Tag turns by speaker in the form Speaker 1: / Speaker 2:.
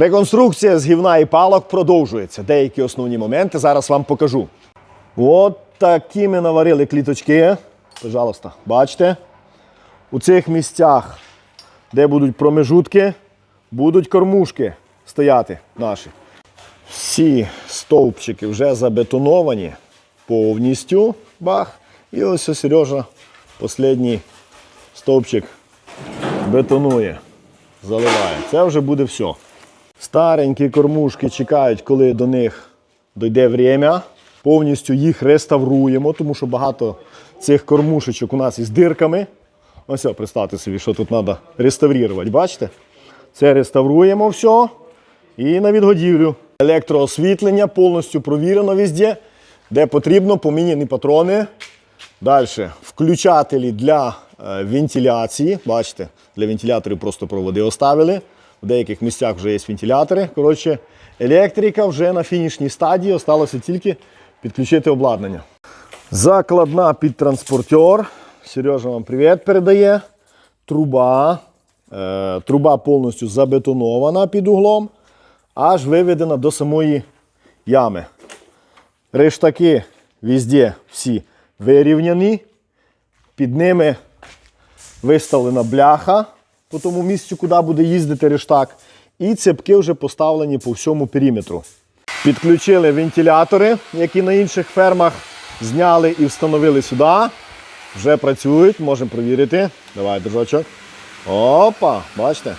Speaker 1: Реконструкція з гівна і палок продовжується. Деякі основні моменти зараз вам покажу. От такі ми наварили кліточки. Пожалуйста, бачите? У цих місцях, де будуть промежутки, будуть кормушки стояти наші. Всі стовпчики вже забетоновані повністю. Бах. І ось Сережа останній стовпчик бетонує, заливає. Це вже буде все. Старенькі кормушки чекають, коли до них дойде время. Повністю їх реставруємо, тому що багато цих кормушечок у нас із дирками. Ось, представте собі, що тут треба реставрувати. Бачите? Це реставруємо все і на відгодівлю. Електроосвітлення повністю провірено везде, де потрібно, поміняні патрони. Далі включателі для е, вентиляції. Бачите, для вентиляторів просто проводи оставили. В деяких місцях вже є вентилятори. Коротше, електрика вже на фінішній стадії. Осталося тільки підключити обладнання. Закладна під транспортер. Сережа вам привіт передає. Труба. Е, труба повністю забетонована під углом, аж виведена до самої ями. Рештаки везде всі вирівняні. Під ними виставлена бляха по тому місцю, куди буде їздити рештак. І цепки вже поставлені по всьому периметру. Підключили вентилятори, які на інших фермах зняли і встановили сюди. Вже працюють, можемо провірити. Давай, дружочок. Опа, бачите?